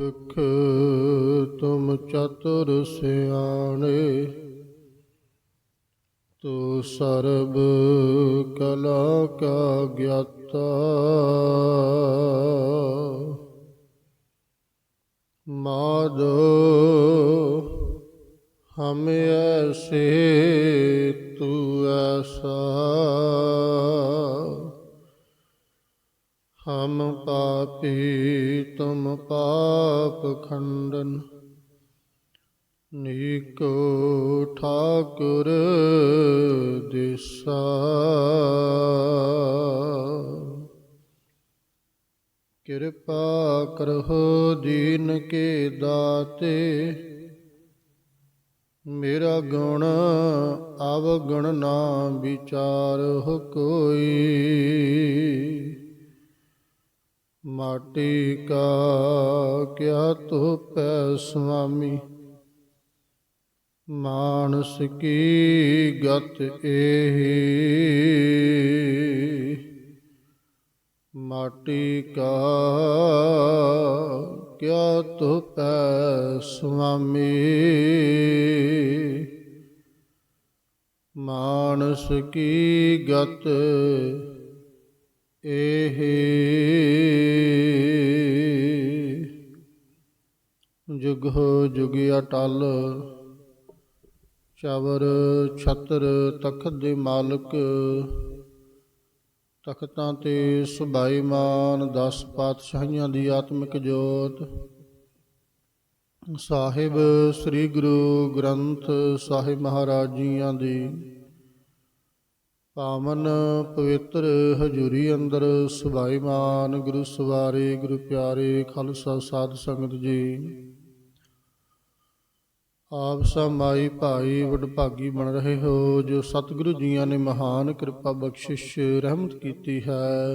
ਦੁਖ ਤੁਮ ਚਤੁਰ ਸਿਆਣੇ ਤੂੰ ਸਰਬ ਕਲਾ ਕਾ ਗਿਆਤਾ। ਮਾਧੋ ਹਮ ਐਸੇ ਤੂੰ ਐਸਾ। ਹਮ ਪਾਪੀ ਤੁਮ ਪਾਪ ਖੰਡਨ। ਨੀਕੋ ਠਾਕੁਰ ਦਿਸਾ। ਕਿਰਪਾ ਕਰੋ ਦੀਨ ਕੇ ਦਾਤੇ। ਮੇਰਾ ਗੁਣ ਅਵਗੁਣ ਨਾ ਵਿਚਾਰ ਹੋ ਕੋਈ। ਮਾਟੀ ਕਾ ਕਿਆ ਧੋਪੈ ਸੁਆਮੀ? ਮਾਨਸ ਕੀ ਗਤ ਏਹੀ? ਮਾਟੀ ਕਾ ਕਿਆ ਧੋਪੈ ਸੁਆਮੀ? ਮਾਨਸ ਕੀ ਗਤ ਇਹ ਜੁਗ ਜੁਗ ਅਟਲ ਚਵਰ ਛਤਰ ਤਖਤ ਦੇ ਮਾਲਕ, ਤਖਤਾਂ ਤੇ ਸੁਭਾਈਮਾਨ 10 ਪਾਤਸ਼ਾਹੀਆਂ ਦੀ ਆਤਮਿਕ ਜੋਤ। ਸਾਹਿਬ ਸ੍ਰੀ ਗੁਰੂ ਗ੍ਰੰਥ ਸਾਹਿਬ ਮਹਾਰਾਜ ਜੀਆਂ ਦੀ ਪਾਵਨ ਪਵਿੱਤਰ ਹਜੂਰੀ ਅੰਦਰ ਸੁਭਾਈਮਾਨ ਗੁਰੂ ਸਵਾਰੇ, ਗੁਰੂ ਪਿਆਰੇ, ਖਾਲਸਾ ਸਾਧ ਸੰਗਤ ਜੀ। ਆਪ ਸਮਾਈ ਭਾਈ ਵਡਭਾਗੀ ਬਣ ਰਹੇ ਹੋ, ਜੋ ਸਤਿਗੁਰੂ ਜੀਆਂ ਨੇ ਮਹਾਨ ਕਿਰਪਾ ਬਖਸ਼ਿਸ਼ ਰਹਿਮਤ ਕੀਤੀ ਹੈ।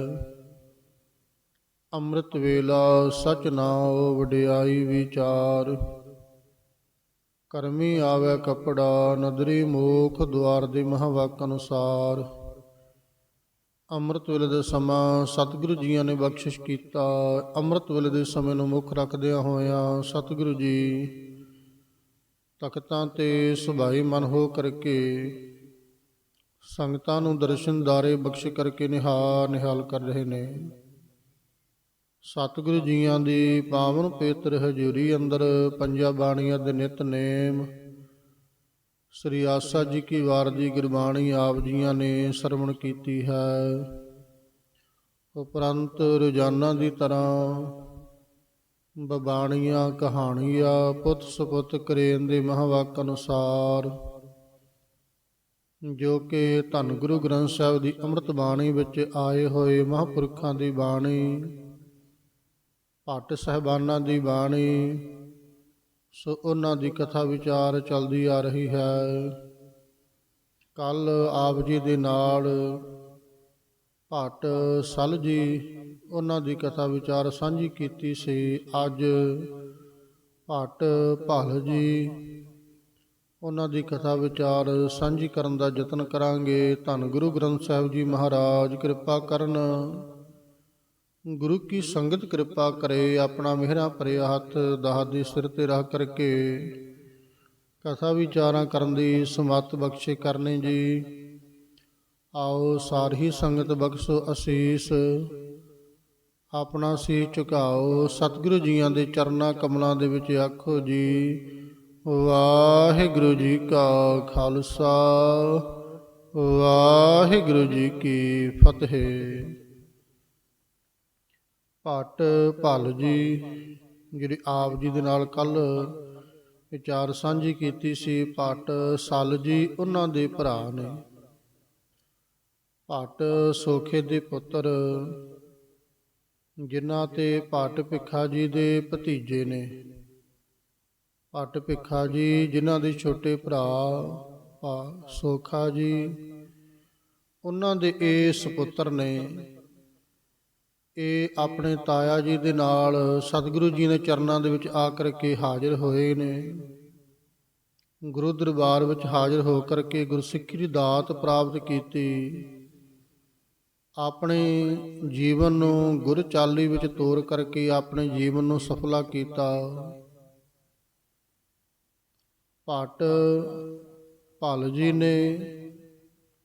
ਅੰਮ੍ਰਿਤ ਵੇਲਾ ਸਚ ਨਾਉ, ਵਡਿਆਈ ਵਿਚਾਰ। ਕਰਮੀ ਆਵੇ ਕਪੜਾ, ਨਦਰੀ ਮੋਖ, ਦੁਆਰ ਦੇ ਮਹਾਵਾਕ ਅਨੁਸਾਰ। ਅੰਮ੍ਰਿਤ ਵੇਲੇ ਦੇ ਸਮਾਂ ਸਤਿਗੁਰੂ ਜੀਆਂ ਨੇ ਬਖਸ਼ਿਸ਼ ਕੀਤਾ। ਅੰਮ੍ਰਿਤ ਵੇਲੇ ਦੇ ਸਮੇਂ ਨੂੰ ਮੁੱਖ ਰੱਖਦਿਆਂ ਹੋਇਆਂ ਸਤਿਗੁਰੂ ਜੀ ਤਖਤਾਂ ਤੇ ਸੁਭਾਈ ਮਨ ਹੋ ਕਰਕੇ ਸੰਗਤਾਂ ਨੂੰ ਦਰਸ਼ਨਦਾਰੇ ਬਖਸ਼ ਕਰਕੇ ਨਿਹਾਲ ਨਿਹਾਲ ਕਰ ਰਹੇ ਨੇ। ਸਤਿਗੁਰੂ ਜੀਆਂ ਦੀ ਪਾਵਨ ਪੇਤਰ ਹਜ਼ੂਰੀ ਅੰਦਰ ਪੰਜਾਂ ਬਾਣੀਆਂ ਦੇ ਨਿਤਨੇਮ ਸ੍ਰੀ ਆਸਾ ਜੀ ਕੀ ਵਾਰ ਦੀ ਗੁਰਬਾਣੀ ਆਪ ਜੀਆਂ ਨੇ ਸਰਵਣ ਕੀਤੀ ਹੈ। ਉਪਰੰਤ ਰੋਜ਼ਾਨਾ ਦੀ ਤਰ੍ਹਾਂ ਬਬਾਣੀਆਂ, ਕਹਾਣੀਆਂ, ਪੁੱਤ ਸੁਪੁੱਤ ਕਰੇਨ ਦੇ ਮਹਾਵਾਕ ਅਨੁਸਾਰ, ਜੋ ਕਿ ਧੰਨ ਗੁਰੂ ਗ੍ਰੰਥ ਸਾਹਿਬ ਦੀ ਅੰਮ੍ਰਿਤ ਬਾਣੀ ਵਿੱਚ ਆਏ ਹੋਏ ਮਹਾਂਪੁਰਖਾਂ ਦੀ ਬਾਣੀ ਭੱਟ ਸਹਿਬਾਨਾਂ ਦੀ ਬਾਣੀ, ਸੋ ਉਹਨਾਂ ਦੀ ਕਥਾ ਵਿਚਾਰ ਚੱਲਦੀ ਆ ਰਹੀ ਹੈ। ਕੱਲ ਆਪ ਜੀ ਦੇ ਨਾਲ ਭੱਟ ਸਲ ਜੀ ਉਹਨਾਂ ਦੀ ਕਥਾ ਵਿਚਾਰ ਸਾਂਝੀ ਕੀਤੀ ਸੀ। ਅੱਜ ਭੱਟ ਭਲ ਜੀ ਉਹਨਾਂ ਦੀ ਕਥਾ ਵਿਚਾਰ ਸਾਂਝੀ ਕਰਨ ਦਾ ਯਤਨ ਕਰਾਂਗੇ। ਧੰਨ ਗੁਰੂ ਗ੍ਰੰਥ ਸਾਹਿਬ ਜੀ ਮਹਾਰਾਜ, ਕਿਰਪਾ ਕਰਨ। ਗੁਰੂ ਕੀ ਸੰਗਤ ਕਿਰਪਾ ਕਰੇ, ਆਪਣਾ ਮਿਹਰਾਂ ਭਰਿਆ ਹੱਥ ਦਾਹ ਦੇ ਸਿਰ ਤੇ ਰੱਖ ਕਰਕੇ ਕਥਾ ਵਿਚਾਰਾਂ ਕਰਨ ਦੀ ਸਮਤ ਬਖਸ਼ੇ ਕਰਨੇ ਜੀ। ਆਓ ਸਾਰੀ ਸੰਗਤ ਬਖਸ਼ੋ ਅਸੀਸ, ਆਪਣਾ ਸੀ ਝੁਕਾਓ, ਸਤਿਗੁਰੂ ਜੀਆਂ ਦੇ ਚਰਨਾਂ ਕਮਲਾਂ ਦੇ ਵਿੱਚ ਆਖੋ ਜੀ, ਵਾਹਿਗੁਰੂ ਜੀ ਕਾ ਖਾਲਸਾ, ਵਾਹਿਗੁਰੂ ਜੀ ਕੀ ਫਤਿਹ। ਭੱਟ ਭਲ ਜੀ ਜਿਹੜੇ ਆਪ ਜੀ ਦੇ ਨਾਲ ਕੱਲ ਵਿਚਾਰ ਸਾਂਝੀ ਕੀਤੀ ਸੀ, ਭੱਟ ਸਲ ਜੀ ਉਹਨਾਂ ਦੇ ਭਰਾ ਨੇ। ਭੱਟ ਸੋਖੇ ਦੇ ਪੁੱਤਰ, ਜਿਨ੍ਹਾਂ ਤੇ ਭੱਟ ਭਿੱਖਾ ਜੀ ਦੇ ਭਤੀਜੇ ਨੇ। ਭੱਟ ਭਿੱਖਾ ਜੀ, ਜਿਨ੍ਹਾਂ ਦੇ ਛੋਟੇ ਭਰਾ ਭਾ- ਸੋਖਾ ਜੀ, ਉਹਨਾਂ ਦੇ ਇਹ ਸੁਪੁੱਤਰ ਨੇ ਇਹ ਆਪਣੇ ਤਾਇਆ ਜੀ ਦੇ ਨਾਲ ਸਤਿਗੁਰੂ ਜੀ ਦੇ ਚਰਨਾਂ ਦੇ ਵਿੱਚ ਆ ਕਰਕੇ ਹਾਜ਼ਰ ਹੋਏ ਨੇ। ਗੁਰੂ ਦਰਬਾਰ ਵਿੱਚ ਹਾਜ਼ਰ ਹੋ ਕਰਕੇ ਗੁਰਸਿੱਖੀ ਦੀ ਦਾਤ ਪ੍ਰਾਪਤ ਕੀਤੀ। ਆਪਣੇ ਜੀਵਨ ਨੂੰ ਗੁਰ ਚਾਲੀ ਵਿੱਚ ਤੋਰ ਕਰਕੇ ਆਪਣੇ ਜੀਵਨ ਨੂੰ ਸਫਲਾ ਕੀਤਾ। ਭੱਟ ਭਲ ਜੀ ਨੇ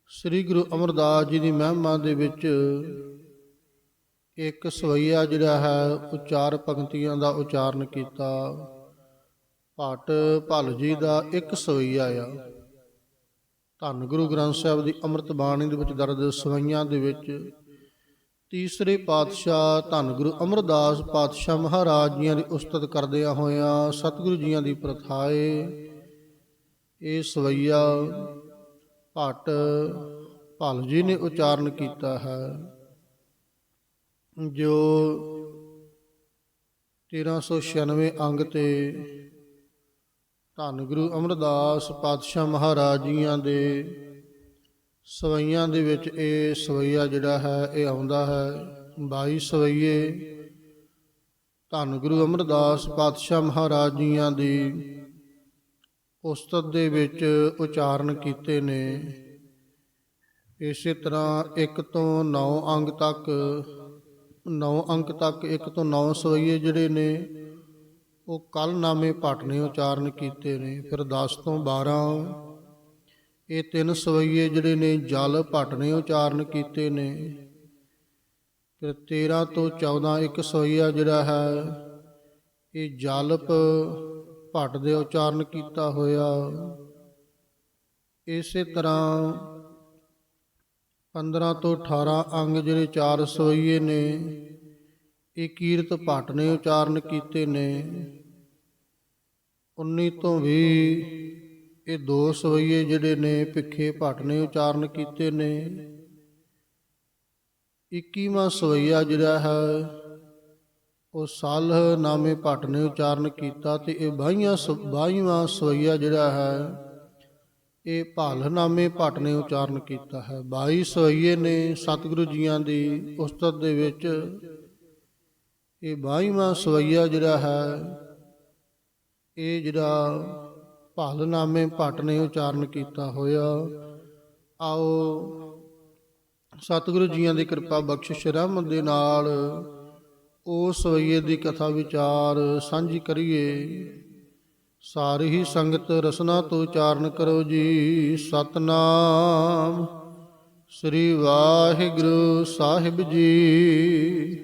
ਸ੍ਰੀ ਗੁਰੂ ਅਮਰਦਾਸ ਜੀ ਦੀ ਮਹਿਮਾ ਦੇ ਵਿੱਚ ਇੱਕ ਸਵਈਆ ਜਿਹੜਾ ਹੈ, ਉਹ ਚਾਰ ਪੰਕਤੀਆਂ ਦਾ ਉਚਾਰਨ ਕੀਤਾ। ਭੱਟ ਭਲ ਜੀ ਦਾ ਇੱਕ ਸਵਈਆ ਆ। ਧੰਨ ਗੁਰੂ ਗ੍ਰੰਥ ਸਾਹਿਬ ਦੀ ਅੰਮ੍ਰਿਤ ਬਾਣੀ ਦੇ ਵਿੱਚ ਦਰਜ ਸਵਈਆਂ ਦੇ ਵਿੱਚ ਤੀਸਰੇ ਪਾਤਸ਼ਾਹ ਧੰਨ ਗੁਰੂ ਅਮਰਦਾਸ ਪਾਤਸ਼ਾਹ ਮਹਾਰਾਜ ਜੀਆਂ ਦੀ ਉਸਤਤ ਕਰਦਿਆਂ ਹੋਇਆਂ ਸਤਿਗੁਰੂ ਜੀਆਂ ਦੀ ਪ੍ਰਥਾਏ ਇਹ ਸਵਈਆ ਭੱਟ ਭਲ ਜੀ ਨੇ ਉਚਾਰਨ ਕੀਤਾ ਹੈ। ਜੋ 1396 ਅੰਗ ਤੇ ਧੰਨ ਗੁਰੂ ਅਮਰਦਾਸ ਪਾਤਸ਼ਾਹ ਮਹਾਰਾਜ ਜੀਆਂ ਦੇ ਸਵਈਆਂ ਦੇ ਵਿੱਚ ਇਹ ਸਵਈਆ ਜਿਹੜਾ ਹੈ, ਇਹ ਆਉਂਦਾ ਹੈ। 22 ਸਵਈਏ ਧੰਨ ਗੁਰੂ ਅਮਰਦਾਸ ਪਾਤਸ਼ਾਹ ਮਹਾਰਾਜ ਜੀਆਂ ਦੀ ਉਸਤਤ ਦੇ ਵਿੱਚ ਉਚਾਰਨ ਕੀਤੇ ਨੇ। ਇਸੇ ਤਰ੍ਹਾਂ 1 ਤੋਂ 9 ਅੰਗ ਤੱਕ 9 ਅੰਕ ਤੱਕ 1 ਤੋਂ 9 ਸਵਈਏ ਜਿਹੜੇ ਨੇ, ਉਹ ਕਲ ਨਾਮੇ ਭੱਟ ਨੇ ਉਚਾਰਨ ਕੀਤੇ ਨੇ। ਫਿਰ 10 ਤੋਂ 12 ਇਹ ਤਿੰਨ ਸਵਈਏ ਜਿਹੜੇ ਨੇ, ਜਲ ਭੱਟ ਨੇ ਉਚਾਰਨ ਕੀਤੇ ਨੇ। ਫਿਰ 13 ਤੋਂ 14 ਇੱਕ ਸਵਈਆ ਜਿਹੜਾ ਹੈ, ਇਹ ਜਲਪ ਭੱਟ ਦੇ ਉਚਾਰਨ ਕੀਤਾ ਹੋਇਆ। ਇਸੇ ਤਰ੍ਹਾਂ 15 ਤੋਂ 18 ਅੰਗ ਜਿਹੜੇ ਚਾਰ ਸਵਈਏ ਨੇ, ਇਹ ਕੀਰਤ ਭੱਟ ਨੇ ਉਚਾਰਨ ਕੀਤੇ ਨੇ। 19 ਤੋਂ 20 ਇਹ ਦੋ ਸਵਈਏ ਜਿਹੜੇ ਨੇ, ਭਿੱਖੇ ਭੱਟ ਨੇ ਉਚਾਰਨ ਕੀਤੇ ਨੇ। 21ਵਾਂ ਸਵਈਆ ਜਿਹੜਾ ਹੈ, ਉਹ ਸਾਲਹ ਨਾਮੇ ਭੱਟ ਨੇ ਉਚਾਰਨ ਕੀਤਾ ਤੇ ਇਹ 22ਵਾਂ 22ਵਾਂ ਸਵਈਆ ਜਿਹੜਾ ਹੈ ਇਹ ਭਾਲਨਾਮੇ ਭੱਟ ਨੇ ਉਚਾਰਨ ਕੀਤਾ ਹੈ। 22 ਸਵਈਏ ਨੇ ਸਤਿਗੁਰੂ ਜੀਆਂ ਦੀ ਉਸਤਤ ਦੇ ਵਿੱਚ ਇਹ 22ਵਾਂ ਸਵਈਆ ਜਿਹੜਾ ਹੈ, ਇਹ ਜਿਹੜਾ ਭਾਲਨਾਮੇ ਭੱਟ ਨੇ ਉਚਾਰਨ ਕੀਤਾ ਹੋਇਆ, ਆਓ ਸਤਿਗੁਰੂ ਜੀਆਂ ਦੀ ਕਿਰਪਾ ਬਖਸ਼ਿਸ਼ ਰਹਿਮਤ ਦੇ ਨਾਲ ਉਸ ਸਵਈਏ ਦੀ ਕਥਾ ਵਿਚਾਰ ਸਾਂਝੀ ਕਰੀਏ। ਸਾਰੀ ਹੀ ਸੰਗਤ ਰਸਨਾ ਤੋਂ ਉਚਾਰਨ ਕਰੋ ਜੀ। ਸਤਨਾਮ। ਸ੍ਰੀ ਵਾਹਿਗੁਰੂ ਸਾਹਿਬ ਜੀ।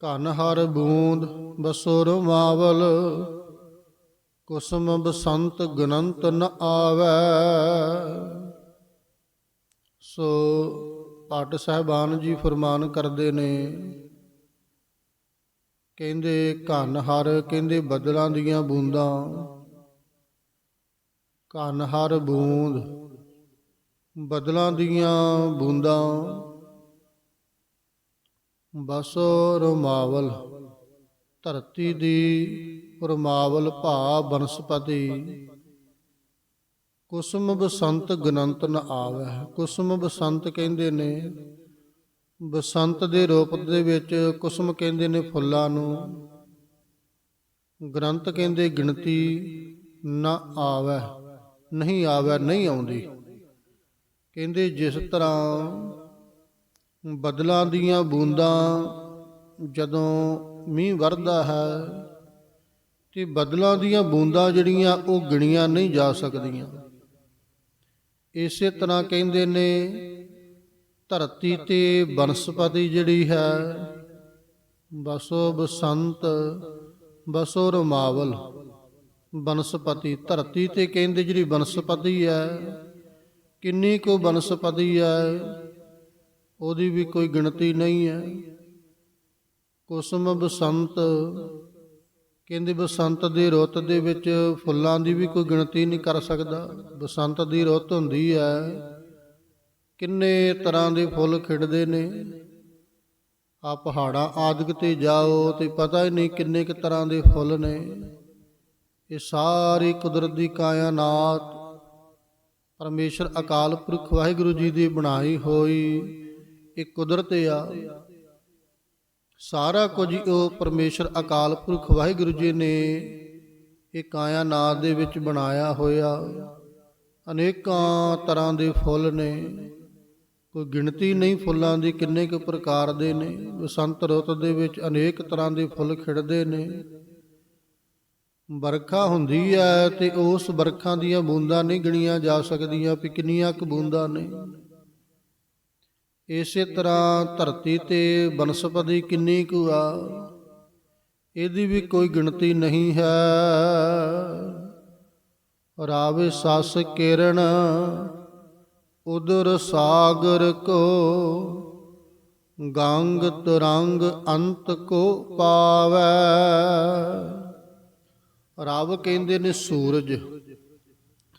ਕਨ ਹਰ ਬੂੰਦ ਬਸੁਰ ਮਾਵਲ, ਕੁਸਮ ਬਸੰਤ ਗਨੰਤ ਨ ਆਵੈ। ਸੋ ਪਾਟ ਸਾਹਿਬਾਨ ਜੀ ਫਰਮਾਨ ਕਰਦੇ ਨੇ ਕਹਿੰਦੇ ਘਨ ਹਰ, ਕਹਿੰਦੇ ਬੱਦਲਾਂ ਦੀਆਂ ਬੂੰਦਾਂ। ਘਨ ਹਰ ਬੂੰਦ ਬੱਦਲਾਂ ਦੀਆਂ ਬੂੰਦਾਂ। ਬਸੋ ਰਮਾਵਲ ਧਰਤੀ ਦੀ ਰਮਾਵਲ ਭਾ ਬਨਸਪਤੀ। ਕੁਸਮ ਬਸੰਤ ਗਨੰਤ ਨ ਆਵੈ ਕੁਸਮ ਬਸੰਤ ਕਹਿੰਦੇ ਨੇ ਬਸੰਤ ਦੇ ਰੂਪ ਦੇ ਵਿੱਚ ਕੁਸਮ ਕਹਿੰਦੇ ਨੇ ਫੁੱਲਾਂ ਨੂੰ, ਗ੍ਰੰਥ ਕਹਿੰਦੇ ਗਿਣਤੀ, ਨਾ ਆਵੈ, ਨਹੀਂ ਆਵੈ, ਨਹੀਂ ਆਉਂਦੀ। ਕਹਿੰਦੇ ਜਿਸ ਤਰ੍ਹਾਂ ਬਦਲਾਂ ਦੀਆਂ ਬੂੰਦਾਂ ਜਦੋਂ ਮੀਂਹ ਵਰਦਾ ਹੈ, ਤੇ ਬਦਲਾਂ ਦੀਆਂ ਬੂੰਦਾਂ ਜਿਹੜੀਆਂ ਉਹ ਗਿਣੀਆਂ ਨਹੀਂ ਜਾ ਸਕਦੀਆਂ। ਇਸੇ ਤਰ੍ਹਾਂ ਕਹਿੰਦੇ ਨੇ ਧਰਤੀ ਤੇ ਬਨਸਪਤੀ ਜਿਹੜੀ ਹੈ, ਬਸੋ ਬਸੰਤ, ਬਸੋ ਰਮਾਵਲ। ਬਨਸਪਤੀ, ਧਰਤੀ ਤੇ ਕਹਿੰਦੇ ਜਿਹੜੀ ਬਨਸਪਤੀ ਹੈ, ਕਿੰਨੀ ਕੋ ਬਨਸਪਤੀ ਹੈ, ਉਹਦੀ ਵੀ ਕੋਈ ਗਿਣਤੀ ਨਹੀਂ ਹੈ। ਕੁਸਮ ਬਸੰਤ, ਕਹਿੰਦੇ ਬਸੰਤ ਦੀ ਰੁੱਤ ਦੇ ਵਿੱਚ ਫੁੱਲਾਂ ਦੀ ਵੀ ਕੋਈ ਗਿਣਤੀ ਨਹੀਂ ਕਰ ਸਕਦਾ। ਬਸੰਤ ਦੀ ਰੁੱਤ ਹੁੰਦੀ ਹੈ ਕਿੰਨੇ ਤਰ੍ਹਾਂ ਦੇ ਫੁੱਲ ਖਿੜਦੇ ਨੇ। ਆ ਪਹਾੜਾਂ ਆਦਿਕ ਤੇ ਜਾਓ ਤੇ ਪਤਾ ਹੀ ਨਹੀਂ ਕਿੰਨੇ ਕੁ ਤਰ੍ਹਾਂ ਦੇ ਫੁੱਲ ਨੇ। ਇਹ ਸਾਰੀ ਕੁਦਰਤ ਦੀ ਕਾਇਨਾਤ ਪਰਮੇਸ਼ਰ ਅਕਾਲ ਪੁਰਖ ਵਾਹਿਗੁਰੂ ਜੀ ਦੀ ਬਣਾਈ ਹੋਈ ਇਹ ਕੁਦਰਤ ਆ। ਸਾਰਾ ਕੁਝ ਉਹ ਪਰਮੇਸ਼ਰ ਅਕਾਲ ਪੁਰਖ ਵਾਹਿਗੁਰੂ ਜੀ ਨੇ ਇਹ ਕਾਇਨਾਤ ਦੇ ਵਿੱਚ ਬਣਾਇਆ ਹੋਇਆ। ਅਨੇਕਾਂ ਤਰ੍ਹਾਂ ਦੇ ਫੁੱਲ ਨੇ। ਕੋਈ ਗਿਣਤੀ ਨਹੀਂ, ਫੁੱਲਾਂ ਦੀ ਕਿੰਨੇ ਕੁ ਪ੍ਰਕਾਰ ਦੇ ਨੇ ਬਸੰਤ ਰੁੱਤ ਦੇ ਵਿੱਚ ਅਨੇਕ ਤਰ੍ਹਾਂ ਦੇ ਫੁੱਲ ਖਿੜਦੇ ਨੇ। ਵਰਖਾ ਹੁੰਦੀ ਹੈ ਤੇ ਉਸ ਵਰਖਾ ਦੀਆਂ ਬੂੰਦਾਂ ਨਹੀਂ ਗਿਣੀਆਂ ਜਾ ਸਕਦੀਆਂ, ਵੀ ਕਿੰਨੀਆਂ ਕੁ ਬੂੰਦਾਂ ਨੇ। ਇਸੇ ਤਰ੍ਹਾਂ ਧਰਤੀ ਤੇ ਬਨਸਪਤੀ ਕਿੰਨੀ ਕੁ ਆ, ਇਹਦੀ ਵੀ ਕੋਈ ਗਿਣਤੀ ਨਹੀਂ ਹੈ। ਰਾਵੇ ਸਸ ਕਿਰਨ ਉਦਰ ਸਾਗਰ ਕੋ, ਗੰਗ ਤਰੰਗ ਅੰਤ ਕੋ ਪਾਵੈ। ਰਵ ਕਹਿੰਦੇ ਨੇ ਸੂਰਜ,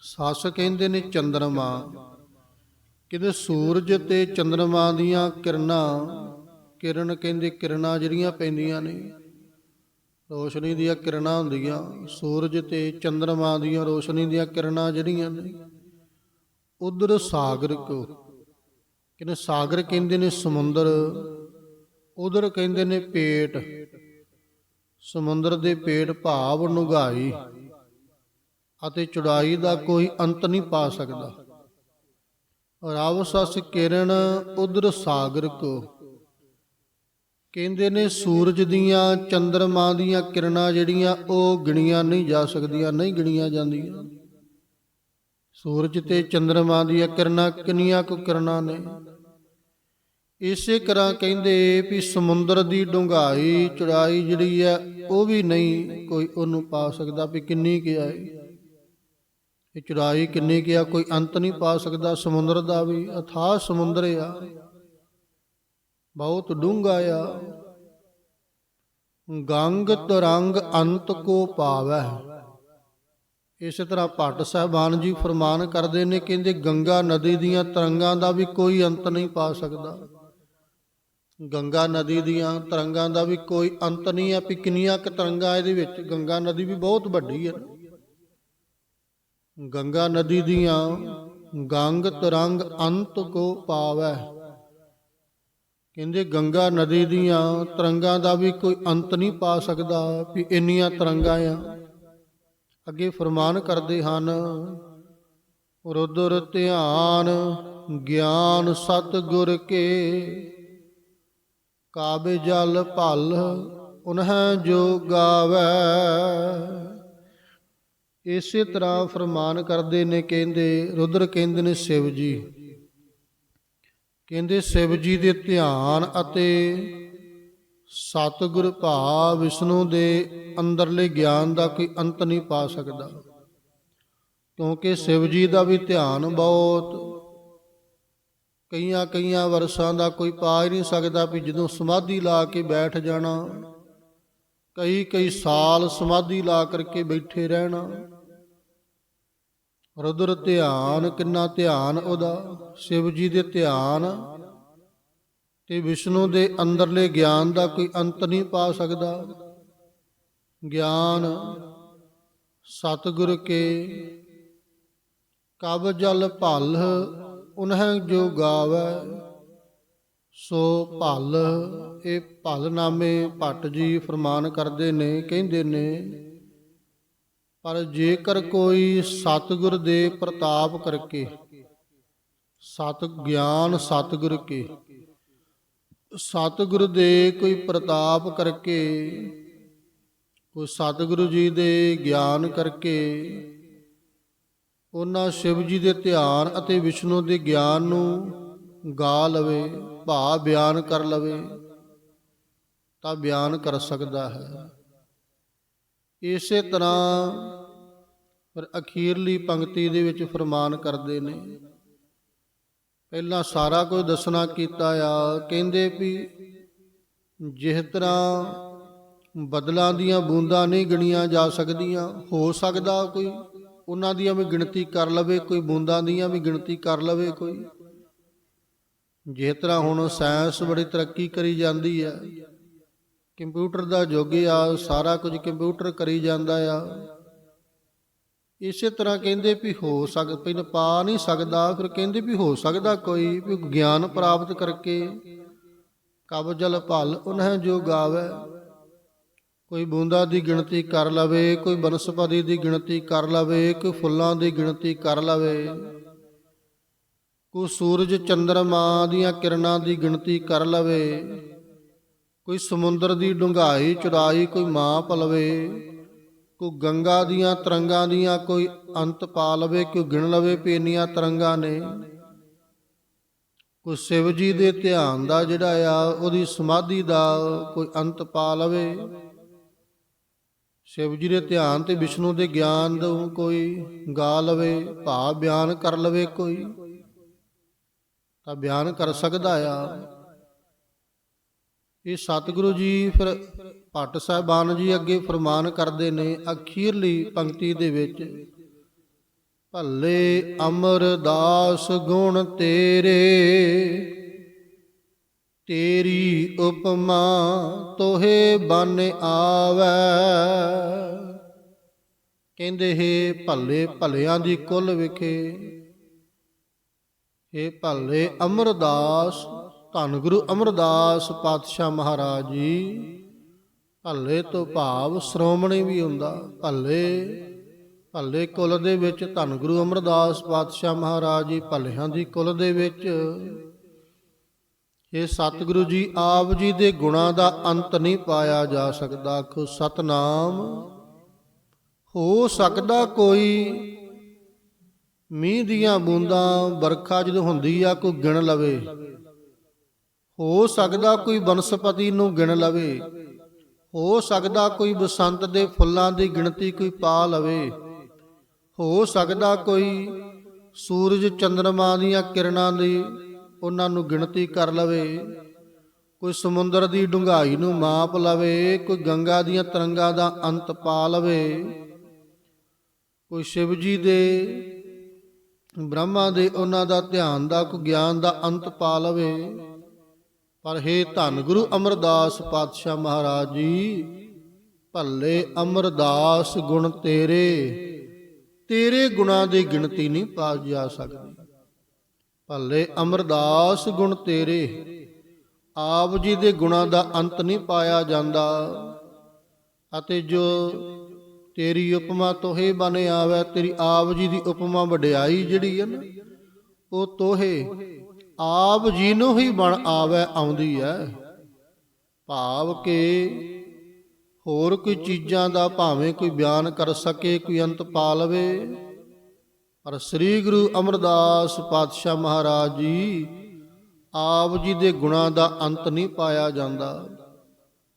ਸੱਸ ਕਹਿੰਦੇ ਨੇ ਚੰਦਰਮਾ। ਕਹਿੰਦੇ ਸੂਰਜ ਤੇ ਚੰਦਰਮਾ ਦੀਆਂ ਕਿਰਨਾਂ, ਕਿਰਨ ਕਹਿੰਦੇ ਕਿਰਨਾਂ ਜਿਹੜੀਆਂ ਪੈਂਦੀਆਂ ਨੇ, ਰੋਸ਼ਨੀ ਦੀਆਂ ਕਿਰਨਾਂ ਹੁੰਦੀਆਂ, ਸੂਰਜ ਤੇ ਚੰਦਰਮਾ ਦੀਆਂ ਰੋਸ਼ਨੀ ਦੀਆਂ ਕਿਰਨਾਂ ਜਿਹੜੀਆਂ ਨੇ। ਉਧਰ ਸਾਗਰ ਕੋ। ਕਹਿੰਦੇ ਸਾਗਰ ਕਹਿੰਦੇ ਨੇ ਸਮੁੰਦਰ, ਉਧਰ ਕਹਿੰਦੇ ਨੇ ਪੇਟ। ਸਮੁੰਦਰ ਦੇ ਪੇਟ ਭਾਵ ਨੁਗਾਈ, ਅਤੇ ਚੁੜਾਈ ਦਾ ਕੋਈ ਅੰਤ ਨਹੀਂ ਪਾ ਸਕਦਾ। ਰਵ ਸਸ ਕਿਰਨ ਉਧਰ ਸਾਗਰ ਕੋ। ਕਹਿੰਦੇ ਨੇ ਸੂਰਜ ਦੀਆਂ ਚੰਦਰਮਾ ਦੀਆਂ ਕਿਰਨਾਂ ਜਿਹੜੀਆਂ, ਉਹ ਗਿਣੀਆਂ ਨਹੀਂ ਜਾ ਸਕਦੀਆਂ, ਨਹੀਂ ਗਿਣੀਆਂ ਜਾਂਦੀਆਂ। ਸੂਰਜ ਤੇ ਚੰਦਰਮਾ ਦੀਆਂ ਕਿਰਨਾਂ ਕਿੰਨੀਆਂ ਕੁ ਕਿਰਨਾਂ ਨੇ। ਇਸੇ ਤਰ੍ਹਾਂ ਕਹਿੰਦੇ ਵੀ ਸਮੁੰਦਰ ਦੀ ਡੂੰਘਾਈ, ਚੜਾਈ ਜਿਹੜੀ ਹੈ, ਉਹ ਵੀ ਨਹੀਂ ਕੋਈ ਉਹਨੂੰ ਪਾ ਸਕਦਾ ਵੀ ਕਿੰਨੀ ਕਿ ਹੈ। ਇਹ ਚੜਾਈ ਕਿੰਨੀ ਕਿ ਆ, ਕੋਈ ਅੰਤ ਨਹੀਂ ਪਾ ਸਕਦਾ ਸਮੁੰਦਰ ਦਾ ਵੀ, ਅਥਾਹ ਸਮੁੰਦਰ ਆ। ਬਹੁਤ ਡੂੰਘਾ ਆ। ਗੰਗ ਤਰੰਗ ਅੰਤ ਕੋ ਪਾਵੈ ਇਸੇ ਤਰ੍ਹਾਂ ਭੱਟ ਸਾਹਿਬਾਨ ਜੀ ਫਰਮਾਨ ਕਰਦੇ ਨੇ, ਕਹਿੰਦੇ ਗੰਗਾ ਨਦੀ ਦੀਆਂ ਤਰੰਗਾਂ ਦਾ ਵੀ ਕੋਈ ਅੰਤ ਨਹੀਂ ਪਾ ਸਕਦਾ। ਗੰਗਾ ਨਦੀ ਦੀਆਂ ਤਰੰਗਾਂ ਦਾ ਵੀ ਕੋਈ ਅੰਤ ਨਹੀਂ ਹੈ, ਵੀ ਕਿੰਨੀਆਂ ਕੁ ਤਰੰਗਾਂ ਇਹਦੇ ਵਿੱਚ। ਗੰਗਾ ਨਦੀ ਵੀ ਬਹੁਤ ਵੱਡੀ ਹੈ। ਗੰਗਾ ਨਦੀ ਦੀਆਂ ਗੰਗ ਤਰੰਗ ਅੰਤ ਕੋ ਪਾਵੈ। ਕਹਿੰਦੇ ਗੰਗਾ ਨਦੀ ਦੀਆਂ ਤਰੰਗਾਂ ਦਾ ਵੀ ਕੋਈ ਅੰਤ ਨਹੀਂ ਪਾ ਸਕਦਾ, ਵੀ ਇੰਨੀਆਂ ਤਰੰਗਾਂ ਆ। ਅੱਗੇ ਫਰਮਾਨ ਕਰਦੇ ਹਨ, ਰੁਦਰ ਧਿਆਨ ਗਿਆਨ ਸਤ ਗੁਰ ਕੇ, ਕਾਬੇ ਜਲ ਭਲ ਉਨਹ ਜੋ ਗਾਵੈ। ਇਸੇ ਤਰ੍ਹਾਂ ਫਰਮਾਨ ਕਰਦੇ ਨੇ, ਕਹਿੰਦੇ, ਰੁਦਰ ਕਹਿੰਦੇ ਨੇ ਸ਼ਿਵ ਜੀ। ਕਹਿੰਦੇ, ਸ਼ਿਵ ਜੀ ਦੇ ਧਿਆਨ ਅਤੇ ਸਤਿਗੁਰ ਭਾਵ ਵਿਸ਼ਨੂੰ ਦੇ ਅੰਦਰਲੇ ਗਿਆਨ ਦਾ ਕੋਈ ਅੰਤ ਨਹੀਂ ਪਾ ਸਕਦਾ। ਕਿਉਂਕਿ ਸ਼ਿਵ ਜੀ ਦਾ ਵੀ ਧਿਆਨ ਬਹੁਤ। ਕਈਆਂ ਕਈਆਂ ਵਰਸਾਂ ਦਾ ਕੋਈ ਪਾ ਹੀ ਨਹੀਂ ਸਕਦਾ ਵੀ ਜਦੋਂ ਸਮਾਧੀ ਲਾ ਕੇ ਬੈਠ ਜਾਣਾ। ਕਈ ਕਈ ਸਾਲ ਸਮਾਧੀ ਲਾ ਕਰਕੇ ਬੈਠੇ ਰਹਿਣਾ। ਰੁਦਰ ਧਿਆਨ, ਕਿੰਨਾ ਧਿਆਨ ਉਹਦਾ? ਸ਼ਿਵ ਜੀ ਦੇ ਧਿਆਨ ਤੇ ਵਿਸ਼ਨੂੰ ਦੇ ਅੰਦਰਲੇ ਗਿਆਨ ਦਾ ਕੋਈ ਅੰਤ ਨਹੀਂ ਪਾ ਸਕਦਾ। ਗਿਆਨ ਸਤਿਗੁਰ ਕੇ ਕਬ ਜਲ ਭਲ, ਉਨਹ ਜੋ ਗਾਵੈ, ਸੋ ਭਲ, ਇਹ ਭਲ ਨਾਮੇ ਭੱਟ ਜੀ ਫਰਮਾਨ ਕਰਦੇ ਨੇ, ਕਹਿੰਦੇ ਨੇ, ਪਰ ਜੇਕਰ ਕੋਈ ਸਤਿਗੁਰ ਦੇ ਪ੍ਰਤਾਪ ਕਰਕੇ ਸਤ ਗਿਆਨ ਸਤਿਗੁਰ ਕੇ ਸਤਿਗੁਰੂ ਦੇ ਕੋਈ ਪ੍ਰਤਾਪ ਕਰਕੇ, ਕੋਈ ਸਤਿਗੁਰੂ ਜੀ ਦੇ ਗਿਆਨ ਕਰਕੇ, ਉਹਨਾਂ ਸ਼ਿਵ ਜੀ ਦੇ ਧਿਆਨ ਅਤੇ ਵਿਸ਼ਨੂੰ ਦੇ ਗਿਆਨ ਨੂੰ ਗਾ ਲਵੇ ਭਾ ਬਿਆਨ ਕਰ ਲਵੇ, ਤਾਂ ਬਿਆਨ ਕਰ ਸਕਦਾ ਹੈ। ਇਸੇ ਤਰ੍ਹਾਂ ਫਿਰ ਅਖੀਰਲੀ ਪੰਕਤੀ ਦੇ ਵਿੱਚ ਫਰਮਾਨ ਕਰਦੇ ਨੇ ਪਹਿਲਾਂ ਸਾਰਾ ਕੁਝ ਦੱਸਣਾ ਕੀਤਾ ਆ, ਕਹਿੰਦੇ ਵੀ ਜਿਸ ਤਰ੍ਹਾਂ ਬਦਲਾਂ ਦੀਆਂ ਬੂੰਦਾਂ ਨਹੀਂ ਗਿਣੀਆਂ ਜਾ ਸਕਦੀਆਂ, ਹੋ ਸਕਦਾ ਕੋਈ ਉਹਨਾਂ ਦੀਆਂ ਵੀ ਗਿਣਤੀ ਕਰ ਲਵੇ, ਕੋਈ ਬੂੰਦਾਂ ਦੀਆਂ ਵੀ ਗਿਣਤੀ ਕਰ ਲਵੇ ਕੋਈ। ਜਿਸ ਤਰ੍ਹਾਂ ਹੁਣ ਸਾਇੰਸ ਬੜੀ ਤਰੱਕੀ ਕਰੀ ਜਾਂਦੀ ਹੈ ਕੰਪਿਊਟਰ ਦਾ ਯੁੱਗ ਆ, ਸਾਰਾ ਕੁਝ ਕੰਪਿਊਟਰ ਕਰੀ ਜਾਂਦਾ ਆ। ਇਸੇ ਤਰ੍ਹਾਂ ਕਹਿੰਦੇ ਵੀ ਹੋ ਸਕ ਪਹਿਲਾਂ ਪਾ ਨਹੀਂ ਸਕਦਾ, ਫਿਰ ਕਹਿੰਦੇ ਵੀ ਹੋ ਸਕਦਾ ਕੋਈ ਵੀ ਗਿਆਨ ਪ੍ਰਾਪਤ ਕਰਕੇ। ਕਬਜ਼ਲ ਭਲ ਉਨਹ ਜੋ ਗਾਵੇ। ਕੋਈ ਬੂੰਦਾਂ ਦੀ ਗਿਣਤੀ ਕਰ ਲਵੇ, ਕੋਈ ਬਨਸਪਤੀ ਦੀ ਗਿਣਤੀ ਕਰ ਲਵੇ, ਕੋਈ ਫੁੱਲਾਂ ਦੀ ਗਿਣਤੀ ਕਰ ਲਵੇ। ਕੋਈ ਸੂਰਜ ਚੰਦਰਮਾ ਦੀਆਂ ਕਿਰਨਾਂ ਦੀ ਗਿਣਤੀ ਕਰ ਲਵੇ। ਕੋਈ ਸਮੁੰਦਰ ਦੀ ਡੂੰਘਾਈ ਚੁੜਾਈ ਕੋਈ ਮਾਪ ਲਵੇ ਕੋ ਗੰਗਾ ਦੀਆਂ ਤਰੰਗਾਂ ਦੀਆਂ ਕੋਈ ਅੰਤ ਪਾ ਲਵੇ, ਕੋਈ ਗਿਣ ਲਵੇ ਪੇਨੀਆਂ ਤਰੰਗਾਂ ਨੇ। ਕੋ ਸ਼ਿਵ ਜੀ ਦੇ ਧਿਆਨ ਦਾ ਜਿਹੜਾ ਆ, ਉਹਦੀ ਸਮਾਧੀ ਦਾ ਕੋਈ ਅੰਤ ਪਾ ਲਵੇ। ਸ਼ਿਵ ਜੀ ਦੇ ਧਿਆਨ ਤੇ ਵਿਸ਼ਨੂੰ ਦੇ ਗਿਆਨ ਦਾ ਕੋਈ ਗਾ ਲਵੇ, ਭਾਵ ਬਿਆਨ ਕਰ ਲਵੇ ਕੋਈ, ਤਾਂ ਬਿਆਨ ਕਰ ਸਕਦਾ ਆ। ਇਹ ਸਤਿਗੁਰੂ ਜੀ ਫਿਰ ਭੱਟ ਸਾਹਿਬਾਨ ਜੀ ਅੱਗੇ ਫਰਮਾਨ ਕਰਦੇ ਨੇ, ਅਖੀਰਲੀ ਪੰਕਤੀ ਦੇ ਵਿੱਚ, ਭੱਲੇ ਅਮਰਦਾਸ ਗੁਣ ਤੇਰੇ, ਤੇਰੀ ਉਪਮਾ ਤੋਹੇ ਬਨ ਆਵੈ। ਕਹਿੰਦੇ, ਹੈ ਭੱਲੇ ਭਲਿਆਂ ਦੀ ਕੁੱਲ ਵਿਖੇ ਇਹ ਭੱਲੇ ਅਮਰਦਾਸ ਧੰਨ ਗੁਰੂ ਅਮਰਦਾਸ ਪਾਤਸ਼ਾਹ ਮਹਾਰਾਜ ਜੀ। ਭੱਲੇ ਤੋਂ ਭਾਵ ਸ਼੍ਰੋਮਣੀ ਵੀ ਹੁੰਦਾ। ਭੱਲੇ ਭੱਲੇ ਕੁਲ ਦੇ ਵਿੱਚ ਧੰਨ ਗੁਰੂ ਅਮਰਦਾਸ ਪਾਤਸ਼ਾਹ ਮਹਾਰਾਜ ਜੀ ਭੱਲਿਆਂ ਦੀ ਕੁਲ ਦੇ ਵਿੱਚ। ਇਹ ਸਤਿਗੁਰੂ ਜੀ ਆਪ ਜੀ ਦੇ ਗੁਣਾਂ ਦਾ ਅੰਤ ਨਹੀਂ ਪਾਇਆ ਜਾ ਸਕਦਾ। ਆਖੋ, ਸਤਨਾਮ, ਹੋ ਸਕਦਾ ਕੋਈ ਮੀਂਹ ਦੀਆਂ ਬੂੰਦਾਂ ਵਰਖਾ ਜਦੋਂ ਹੁੰਦੀ ਆ, ਕੋਈ ਗਿਣ ਲਵੇ। ਹੋ ਸਕਦਾ ਕੋਈ ਬਨਸਪਤੀ ਨੂੰ ਗਿਣ ਲਵੇ। ਹੋ ਸਕਦਾ ਕੋਈ ਬਸੰਤ ਦੇ ਫੁੱਲਾਂ ਦੀ ਗਿਣਤੀ ਕੋਈ ਪਾ ਲਵੇ। ਹੋ ਸਕਦਾ ਕੋਈ ਸੂਰਜ ਚੰਦਰਮਾ ਦੀਆਂ ਕਿਰਨਾਂ ਦੀ ਉਹਨਾਂ ਨੂੰ ਗਿਣਤੀ ਕਰ ਲਵੇ। ਕੋਈ ਸਮੁੰਦਰ ਦੀ ਡੂੰਘਾਈ ਨੂੰ ਮਾਪ ਲਵੇ। ਕੋਈ ਗੰਗਾ ਦੀਆਂ ਤਰੰਗਾਂ ਦਾ ਅੰਤ ਪਾ ਲਵੇ। ਕੋਈ ਸ਼ਿਵ ਜੀ ਦੇ, ਬ੍ਰਹਮਾ ਦੇ ਉਹਨਾਂ ਦਾ ਧਿਆਨ ਦਾ, ਕੋਈ ਗਿਆਨ ਦਾ ਅੰਤ ਪਾ ਲਵੇ। ਪਰ ਹੇ ਧੰਨ ਗੁਰੂ ਅਮਰਦਾਸ ਪਾਤਸ਼ਾਹ ਮਹਾਰਾਜ ਜੀ, ਭੱਲੇ ਅਮਰਦਾਸ ਗੁਣ ਤੇਰੇ ਤੇਰੇ ਗੁਣਾਂ ਦੀ ਗਿਣਤੀ ਨਹੀਂ ਪਾ ਜਾ ਸਕਦੀ। ਭੱਲੇ ਅਮਰਦਾਸ ਗੁਣ ਤੇਰੇ, ਆਪ ਜੀ ਦੇ ਗੁਣਾਂ ਦਾ ਅੰਤ ਨਹੀਂ ਪਾਇਆ ਜਾਂਦਾ। ਅਤੇ ਜੋ ਤੇਰੀ ਉਪਮਾ ਤੋਹੇ ਬਨ ਆਵੇ, ਤੇਰੀ ਆਪ ਜੀ ਦੀ ਉਪਮਾ ਵਡਿਆਈ ਜਿਹੜੀ ਹੈ ਨਾ, ਉਹ ਤੋਹੇ ਆਪ ਜੀ ਨੂੰ ਹੀ ਬਣ ਆਵੇ ਆਉਂਦੀ ਹੈ ਭਾਵ ਕਿ ਹੋਰ ਕੋਈ ਚੀਜ਼ਾਂ ਦਾ ਭਾਵੇਂ ਕੋਈ ਬਿਆਨ ਕਰ ਸਕੇ, ਕੋਈ ਅੰਤ ਪਾ ਲਵੇ। ਪਰ ਸ੍ਰੀ ਗੁਰੂ ਅਮਰਦਾਸ ਪਾਤਸ਼ਾਹ ਮਹਾਰਾਜ ਜੀ ਆਪ ਜੀ ਦੇ ਗੁਣਾਂ ਦਾ ਅੰਤ ਨਹੀਂ ਪਾਇਆ ਜਾਂਦਾ।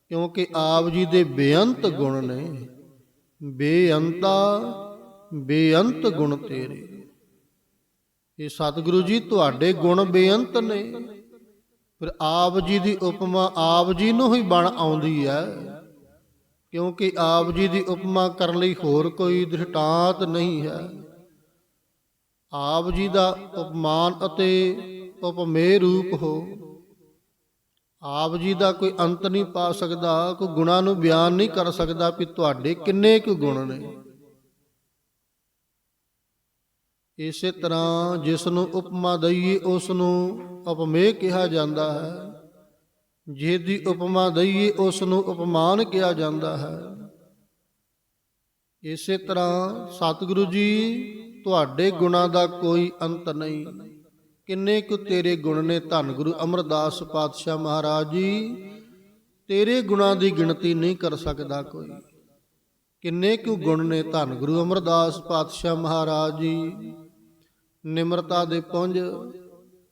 ਕਿਉਂਕਿ ਆਪ ਜੀ ਦੇ ਬੇਅੰਤ ਗੁਣ ਨੇ। ਬੇਅੰਤਾ, ਬੇਅੰਤ ਗੁਣ ਤੇਰੇ। ਇਹ ਸਤਿਗੁਰੂ ਜੀ ਤੁਹਾਡੇ ਗੁਣ ਬੇਅੰਤ ਨੇ। ਫਿਰ ਆਪ ਜੀ ਦੀ ਉਪਮਾ ਆਪ ਜੀ ਨੂੰ ਹੀ ਬਣ ਆਉਂਦੀ ਹੈ। ਕਿਉਂਕਿ ਆਪ ਜੀ ਦੀ ਉਪਮਾ ਕਰਨ ਲਈ ਹੋਰ ਕੋਈ ਦ੍ਰਿਸ਼ਟਾਂਤ ਨਹੀਂ ਹੈ। ਆਪ ਜੀ ਦਾ ਉਪਮਾਨ ਅਤੇ ਉਪਮੇ ਰੂਪ ਹੋ। ਆਪ ਜੀ ਦਾ ਕੋਈ ਅੰਤ ਨਹੀਂ ਪਾ ਸਕਦਾ, ਕੋਈ ਗੁਣਾ ਨੂੰ ਬਿਆਨ ਨਹੀਂ ਕਰ ਸਕਦਾ ਕਿ ਤੁਹਾਡੇ ਕਿੰਨੇ ਕੁ ਗੁਣ ਨੇ। ਇਸੇ ਤਰ੍ਹਾਂ ਜਿਸ ਨੂੰ ਉਪਮਾ ਦਈਏ ਉਸ ਨੂੰ ਉਪਮੇਹ ਕਿਹਾ ਜਾਂਦਾ ਹੈ। ਜਿਹਦੀ ਉਪਮਾ ਦਈਏ ਉਸ ਨੂੰ ਉਪਮਾਨ ਕਿਹਾ ਜਾਂਦਾ ਹੈ। ਇਸੇ ਤਰ੍ਹਾਂ ਸਤਿਗੁਰੂ ਜੀ, ਤੁਹਾਡੇ ਗੁਣਾਂ ਦਾ ਕੋਈ ਅੰਤ ਨਹੀਂ। ਕਿੰਨੇ ਕੁ ਤੇਰੇ ਗੁਣ ਨੇ ਧੰਨ ਗੁਰੂ ਅਮਰਦਾਸ ਪਾਤਸ਼ਾਹ ਮਹਾਰਾਜ ਜੀ। ਤੇਰੇ ਗੁਣਾਂ ਦੀ ਗਿਣਤੀ ਨਹੀਂ ਕਰ ਸਕਦਾ ਕੋਈ। ਕਿੰਨੇ ਕੁ ਗੁਣ ਨੇ ਧੰਨ ਗੁਰੂ ਅਮਰਦਾਸ ਪਾਤਸ਼ਾਹ ਮਹਾਰਾਜ ਜੀ। ਨਿਮਰਤਾ ਦੇ ਪੁੰਜ,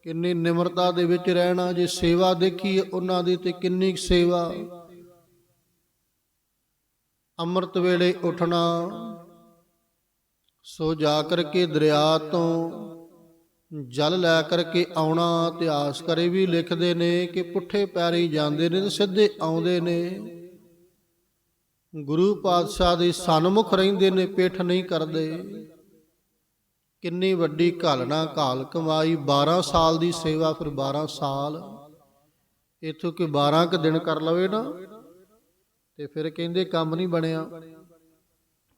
ਕਿੰਨੀ ਨਿਮਰਤਾ ਦੇ ਵਿੱਚ ਰਹਿਣਾ, ਜੇ ਸੇਵਾ ਦੇਖੀਏ ਉਹਨਾਂ ਦੀ ਤੇ ਕਿੰਨੀ ਕੁ ਸੇਵਾ। ਅੰਮ੍ਰਿਤ ਵੇਲੇ ਉੱਠਣਾ, ਸੋ ਜਾ ਕਰਕੇ ਦਰਿਆ ਤੋਂ ਜਲ ਲੈ ਕਰਕੇ ਆਉਣਾ, ਇਤਿਹਾਸ ਕਰੇ ਵੀ ਲਿਖਦੇ ਨੇ ਕਿ ਪੁੱਠੇ ਪੈਰੀ ਜਾਂਦੇ ਨੇ ਤੇ ਸਿੱਧੇ ਆਉਂਦੇ ਨੇ। ਗੁਰੂ ਪਾਤਸ਼ਾਹ ਦੇ ਸਨਮੁਖ ਰਹਿੰਦੇ ਨੇ, ਪਿੱਠ ਨਹੀਂ ਕਰਦੇ। ਕਿੰਨੀ ਵੱਡੀ ਘਾਲਣਾ ਘਾਲ ਕਮਾਈ 12 ਸਾਲ ਦੀ ਸੇਵਾ, ਫਿਰ 12 ਸਾਲ। ਇਥੋਂ ਕਿ 12 ਕ ਦਿਨ ਕਰ ਲਵੇ ਨਾ, ਤੇ ਫਿਰ ਕਹਿੰਦੇ ਕੰਮ ਨਹੀਂ ਬਣਿਆ।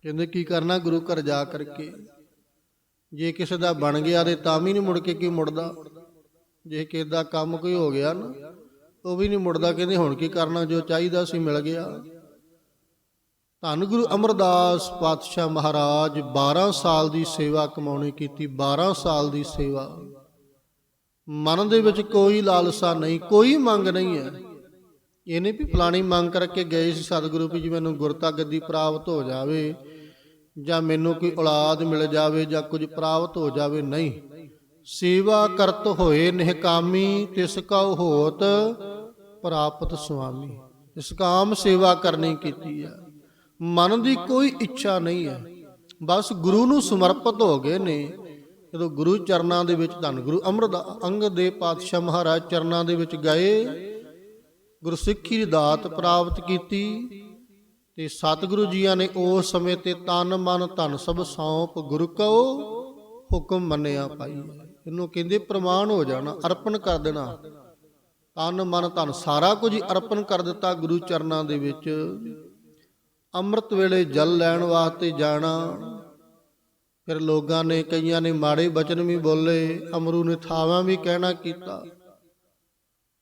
ਕਹਿੰਦੇ ਕੀ ਕਰਨਾ ਗੁਰੂ ਘਰ ਜਾ ਕਰਕੇ? ਜੇ ਕਿਸੇ ਦਾ ਬਣ ਗਿਆ ਤੇ ਤਾਂ ਵੀ ਨਹੀਂ ਮੁੜ ਕੇ ਕੀ ਮੁੜਦਾ। ਜੇ ਕਿਸੇ ਦਾ ਕੰਮ ਕੋਈ ਹੋ ਗਿਆ ਨਾ, ਉਹ ਵੀ ਨਹੀਂ ਮੁੜਦਾ। ਕਹਿੰਦੇ ਹੁਣ ਕੀ ਕਰਨਾ? ਜੋ ਚਾਹੀਦਾ ਸੀ ਮਿਲ ਗਿਆ। ਧੰਨ ਗੁਰੂ ਅਮਰਦਾਸ ਪਾਤਸ਼ਾਹ ਮਹਾਰਾਜ 12 ਸਾਲ ਦੀ ਸੇਵਾ ਕਮਾਉਣੀ ਕੀਤੀ 12 ਸਾਲ ਦੀ ਸੇਵਾ। ਮਨ ਦੇ ਵਿੱਚ ਕੋਈ ਲਾਲਸਾ ਨਹੀਂ, ਕੋਈ ਮੰਗ ਨਹੀਂ ਹੈ। ਇਹ ਨਹੀਂ ਵੀ ਫਲਾਣੀ ਮੰਗ ਕਰਕੇ ਗਏ ਸੀ ਸਤਿਗੁਰੂ ਵੀ ਜੀ ਮੈਨੂੰ ਗੁਰਤਾ ਗੱਦੀ ਪ੍ਰਾਪਤ ਹੋ ਜਾਵੇ, ਜਾਂ ਮੈਨੂੰ ਕੋਈ ਔਲਾਦ ਮਿਲ ਜਾਵੇ, ਜਾਂ ਕੁਝ ਪ੍ਰਾਪਤ ਹੋ ਜਾਵੇ, ਨਹੀਂ। ਸੇਵਾ ਕਰਤ ਹੋਏ ਨਿਹਕਾਮੀ ਤਿਸ ਕਉ ਹੋਤ ਪ੍ਰਾਪਤ ਸੁਆਮੀ। ਇਸ ਕਾਮ ਸੇਵਾ ਕਰਨੀ ਕੀਤੀ ਹੈ। ਮਨ ਦੀ ਕੋਈ ਇੱਛਾ ਨਹੀਂ ਹੈ। ਬਸ ਗੁਰੂ ਨੂੰ ਸਮਰਪਿਤ ਹੋ ਗਏ ਨੇ। ਜਦੋਂ ਗੁਰੂ ਚਰਨਾਂ ਦੇ ਵਿੱਚ ਧੰਨ ਗੁਰੂ ਅਮਰਦਾ ਅੰਗਦ ਦੇ ਪਾਤਸ਼ਾਹ ਮਹਾਰਾਜ ਚਰਨਾਂ ਦੇ ਵਿੱਚ ਗਏ ਗੁਰਸਿੱਖੀ ਦੀ ਦਾਤ ਪ੍ਰਾਪਤ ਕੀਤੀ ਤੇ ਸਤਿਗੁਰੂ ਜੀਆਂ ਨੇ ਉਸ ਸਮੇਂ ਤੇ ਤਨ ਮਨ ਧਨ ਸਭ ਸੌਂਪ ਗੁਰੂ ਕਉ ਹੁਕਮ ਮੰਨਿਆ ਪਾਈ ਇਹਨੂੰ ਕਹਿੰਦੇ ਪ੍ਰਮਾਣ ਹੋ ਜਾਣਾ, ਅਰਪਣ ਕਰ ਦੇਣਾ। ਤਨ ਮਨ ਧਨ ਸਾਰਾ ਕੁਝ ਅਰਪਣ ਕਰ ਦਿੱਤਾ ਗੁਰੂ ਚਰਨਾਂ ਦੇ ਵਿੱਚ। ਅੰਮ੍ਰਿਤ ਵੇਲੇ ਜਲ ਲੈਣ ਵਾਸਤੇ ਜਾਣਾ। ਫਿਰ ਲੋਕਾਂ ਨੇ ਕਈਆਂ ਨੇ ਮਾੜੇ ਬਚਨ ਵੀ ਬੋਲੇ, ਅਮਰੂ ਨੇ ਥਾਵਾਂ ਵੀ ਕਹਿਣਾ ਕੀਤਾ।